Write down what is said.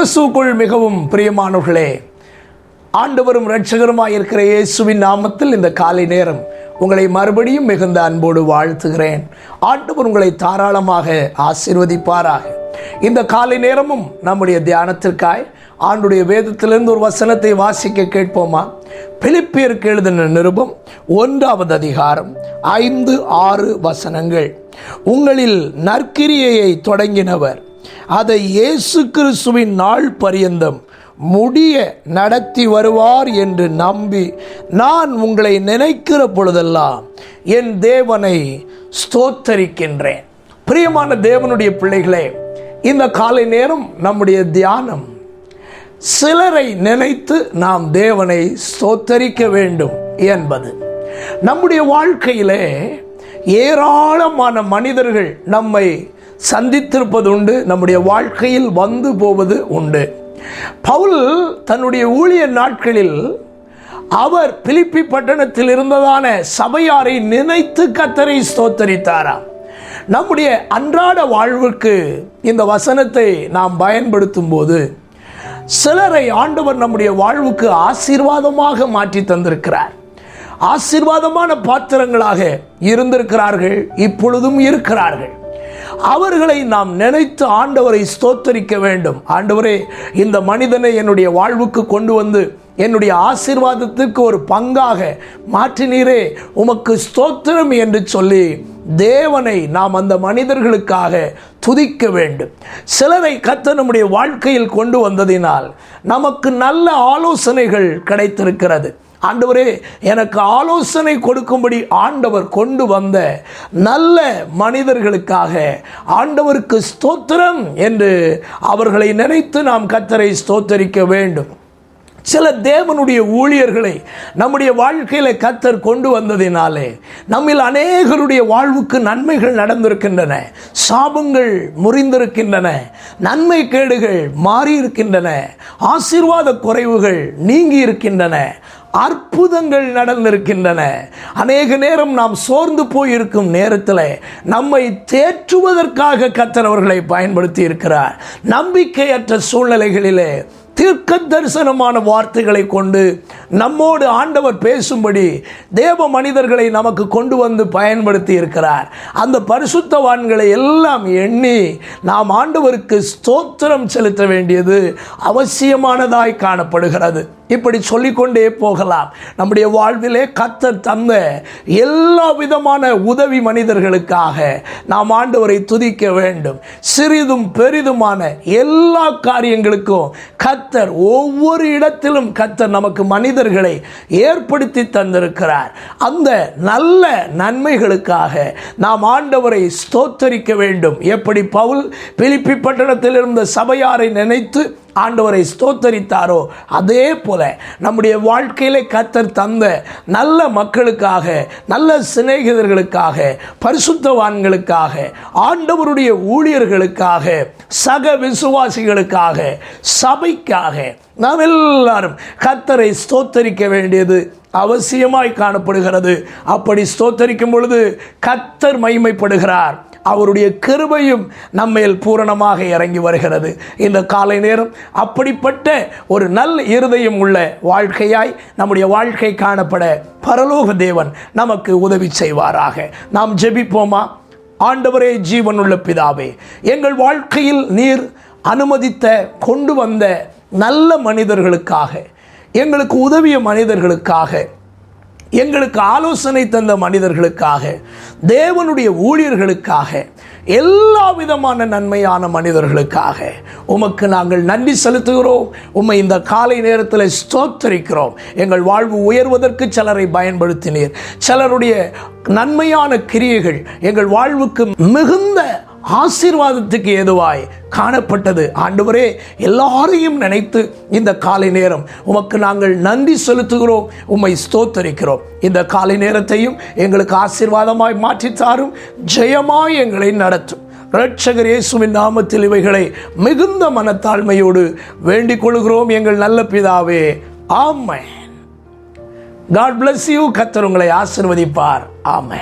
கிறிஸ்துக்குள் மிகவும் பிரியமானவர்களே ஆண்டவரும் இரட்சகருமாய் இருக்கிற இயேசுவின் நாமத்தில் இந்த காலை நேரம் உங்களை மறுபடியும் மிகுந்த அன்போடு வாழ்த்துகிறேன். ஆண்டவர் உங்களை தாராளமாக ஆசீர்வதிப்பாராக. இந்த காலை நேரமும் நம்முடைய தியானத்திற்காய் ஆண்டுடைய வேதத்திலிருந்து ஒரு வசனத்தை வாசிக்க கேட்போமா? பிலிப்பியருக்கு எழுதின நிருபம் ஒன்றாவது அதிகாரம் ஐந்து ஆறு வசனங்கள். உங்களில் நற்கிரியையை தொடங்கினவர் அதை இயேசு கிறிஸ்துவின் நாள் பரியந்தம் முடிய நடத்தி வருவார் என்று நம்பி நான் உங்களை நினைக்கிற பொழுதெல்லாம் என் தேவனை ஸ்தோத்தரிக்கின்றேன். பிரியமான தேவனுடைய பிள்ளைகளே இந்த காலை நேரம் நம்முடைய தியானம். சிலரை நினைத்து நாம் தேவனை ஸ்தோத்தரிக்க வேண்டும் என்பது. நம்முடைய வாழ்க்கையிலே ஏராளமான மனிதர்கள் நம்மை சந்தித்திருப்பது உண்டு நம்முடைய வாழ்க்கையில் வந்து போவது உண்டு. பவுல் தன்னுடைய ஊழிய நாட்களில் அவர் பிலிப்பி பட்டணத்தில் இருந்ததான சபையாரை நினைத்து கத்தரை ஸ்தோத்தரித்தாராம். நம்முடைய அன்றாட வாழ்வுக்கு இந்த வசனத்தை நாம் பயன்படுத்தும் போது சிலரை ஆண்டவர் நம்முடைய வாழ்வுக்கு ஆசீர்வாதமாக மாற்றி தந்திருக்கிறார். ஆசீர்வாதமான பாத்திரங்களாக இருந்திருக்கிறார்கள் இப்பொழுதும் இருக்கிறார்கள். அவர்களை நாம் நினைத்து ஆண்டவரை ஸ்தோத்தரிக்க வேண்டும். ஆண்டவரே இந்த மனிதனை என்னுடைய வாழ்வுக்கு கொண்டு வந்து என்னுடைய ஆசீர்வாதத்துக்கு ஒரு பங்காக மாற்றினீரே. உமக்கு ஸ்தோத்திரம் என்று சொல்லி தேவனை நாம் அந்த மனிதர்களுக்காக துதிக்க வேண்டும். சிலரை கத்த நம்முடைய வாழ்க்கையில் கொண்டு வந்ததினால் நமக்கு நல்ல ஆலோசனைகள் கிடைத்திருக்கிறது. ஆண்டவரே எனக்கு ஆலோசனை கொடுக்கும்படி ஆண்டவர் கொண்டு வந்த நல்ல மனிதர்களுக்காக ஆண்டவருக்கு ஸ்தோத்திரம் என்று அவர்களை நினைத்து நாம் கத்தரை ஸ்தோத்தரிக்க வேண்டும். சில தேவனுடைய ஊழியர்களை நம்முடைய வாழ்க்கையில் கத்தர் கொண்டு வந்ததினாலே நம்மில் அநேகருடைய வாழ்வுக்கு நன்மைகள் நடந்திருக்கின்றன. சாபங்கள் முறிந்திருக்கின்றன. நன்மை கேடுகள் மாறி இருக்கின்றன ஆசீர்வாத குறைவுகள் நீங்கி இருக்கின்றன அற்புதங்கள் நடந்திருக்கின்றன. அநேக நேரம் நாம் சோர்ந்து போயிருக்கும் நேரத்தில் நம்மை தேற்றுவதற்காக கத்தர் பயன்படுத்தி இருக்கிறார். நம்பிக்கையற்ற சூழ்நிலைகளிலே தீர்க்க தரிசனமான வார்த்தைகளை கொண்டு நம்மோடு ஆண்டவர் பேசும்படி தேவ மனிதர்களை நமக்கு கொண்டு வந்து பயன்படுத்தி இருக்கிறார். அந்த பரிசுத்தவான்களை எல்லாம் எண்ணி நாம் ஆண்டவருக்கு ஸ்தோத்திரம் செலுத்த வேண்டியது அவசியமானதாய் காணப்படுகிறது. இப்படி சொல்லிக்கொண்டே போகலாம். நம்முடைய வாழ்விலே கத்தர் தந்த எல்லா விதமான உதவி மனிதர்களுக்காக நாம் ஆண்டவரை துதிக்க வேண்டும். சிறிதும் பெரிதுமான எல்லா காரியங்களுக்கும் கத்தர் ஒவ்வொரு இடத்திலும் கத்தர் நமக்கு மனிதர்களை ஏற்படுத்தி தந்திருக்கிறார். அந்த நல்ல நன்மைகளுக்காக நாம் ஆண்டவரை ஸ்தோத்தரிக்க வேண்டும். எப்படி பவுல் பிலிப்பி பட்டணத்தில் இருந்த சபையாரை நினைத்து ஆண்டவரை ஸ்தோத்தரித்தாரோ? அதே போல நம்முடைய வாழ்க்கையில் கத்தர் தந்த நல்ல மக்களுக்காக நல்ல சிநேகிதர்களுக்காக பரிசுத்தவான்களுக்காக ஆண்டவருடைய ஊழியர்களுக்காக சக விசுவாசிகளுக்காக சபைக்காக நாம் எல்லாரும் கத்தரை ஸ்தோத்தரிக்க வேண்டியது அவசியமாய் காணப்படுகிறது. அப்படி ஸ்தோத்தரிக்கும் பொழுது கத்தர் மைமைப்படுகிறார் அவருடைய கிருபையும் நம்மேல் பூரணமாக இறங்கி வருகிறது. இந்த காலை நேரம் அப்படிப்பட்ட ஒரு நல்ல இருதயம் உள்ள வாழ்க்கையாய் நம்முடைய வாழ்க்கை காணப்பட பரலோக தேவன் நமக்கு உதவி செய்வாராக. நாம் ஜெபிப்போமா? ஆண்டவரே ஜீவனுள்ள பிதாவே எங்கள் வாழ்க்கையில் நீர் அனுமதித்த கொண்டு வந்த நல்ல மனிதர்களுக்காக எங்களுக்கு உதவிய மனிதர்களுக்காக எங்களுக்கு ஆலோசனை தந்த மனிதர்களுக்காக தேவனுடைய ஊழியர்களுக்காக எல்லா விதமான நன்மையான மனிதர்களுக்காக உமக்கு நாங்கள் நன்றி செலுத்துகிறோம். உம்மை இந்த காலை நேரத்தில் ஸ்தோத்தரிக்கிறோம். எங்கள் வாழ்வு உயர்வதற்கு சிலரை பயன்படுத்தினீர். சிலருடைய நன்மையான கிரியைகள் எங்கள் வாழ்வுக்கு மிகுந்த ஆசீர்வாதத்துக்கு ஏதுவாய் காணப்பட்டது. ஆண்டவரே எல்லாரையும் நினைத்து இந்த காலை நேரம் உமக்கு நாங்கள் நன்றி செலுத்துகிறோம் உம்மை ஸ்தோத்தரிக்கிறோம். இந்த காலை நேரத்தையும் எங்களுக்கு ஆசீர்வாதமாய் மாற்றித்தாரும் ஜெயமாய் எங்களை நடத்தும். ரட்சகர் இயேசுவின் நாமத்தில் இவைகளை மிகுந்த மனத்தாழ்மையோடு வேண்டிக் கொள்கிறோம் எங்கள் நல்ல பிதாவே. ஆமை காட் பிளஸ் யூ கத்தர் உங்களை ஆசிர்வதிப்பார். ஆமை